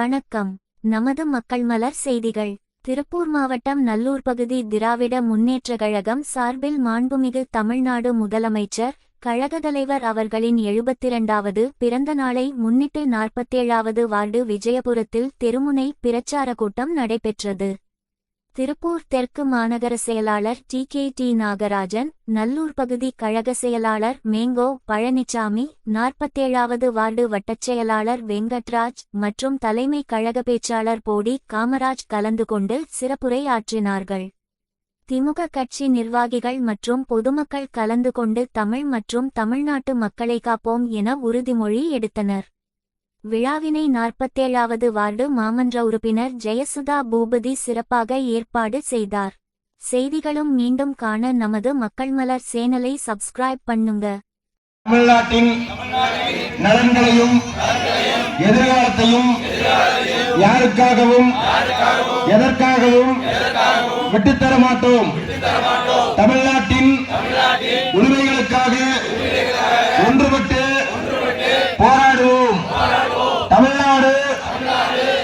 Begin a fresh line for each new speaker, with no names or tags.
வணக்கம். நமது மக்கள் மலர் செய்திகள். திருப்பூர் மாவட்டம் நல்லூர் பகுதி திராவிட முன்னேற்றக் கழகம் சார்பில் மாண்புமிகு தமிழ்நாடு முதலமைச்சர் கழக தலைவர் அவர்களின் எழுபத்திரண்டாவது பிறந்த நாளை முன்னிட்டு நாற்பத்தேழாவது வார்டு விஜயபுரத்தில் தெருமுனை பிரச்சார கூட்டம் நடைபெற்றது. திருப்பூர் தெற்கு மாநகர செயலாளர் T. K. T. Nagarajan Nallur பகுதி கழக செயலாளர் மேங்கோ பழனிசாமி நாற்பத்தேழாவது வார்டு வட்டச் செயலாளர் வெங்கட்ராஜ் மற்றும் தலைமை கழக பேச்சாளர் போடி காமராஜ் கலந்து கொண்டு சிறப்புரை ஆற்றினார்கள் திமுக கட்சி நிர்வாகிகள் மற்றும் பொதுமக்கள் கலந்து கொண்டு தமிழ் மற்றும் தமிழ்நாட்டு மக்களை காப்போம் என உறுதிமொழி எடுத்தனர். விழாவினை நாற்பத்தேழாவது வார்டு மாமன்ற உறுப்பினர் ஜெயசுதா பூபதி சிறப்பாக ஏற்பாடு செய்தார். செய்திகளும் மீண்டும் காண நமது மக்கள் மலர் சேனலை சப்ஸ்கிரைப் பண்ணுங்க.
தமிழ்நாட்டின் நலன்களையும் எதிர்காலத்தையும் யாருக்காகவும் எதற்காகவும் விட்டுத்தர மாட்டோம் தமிழ்நாட்டின்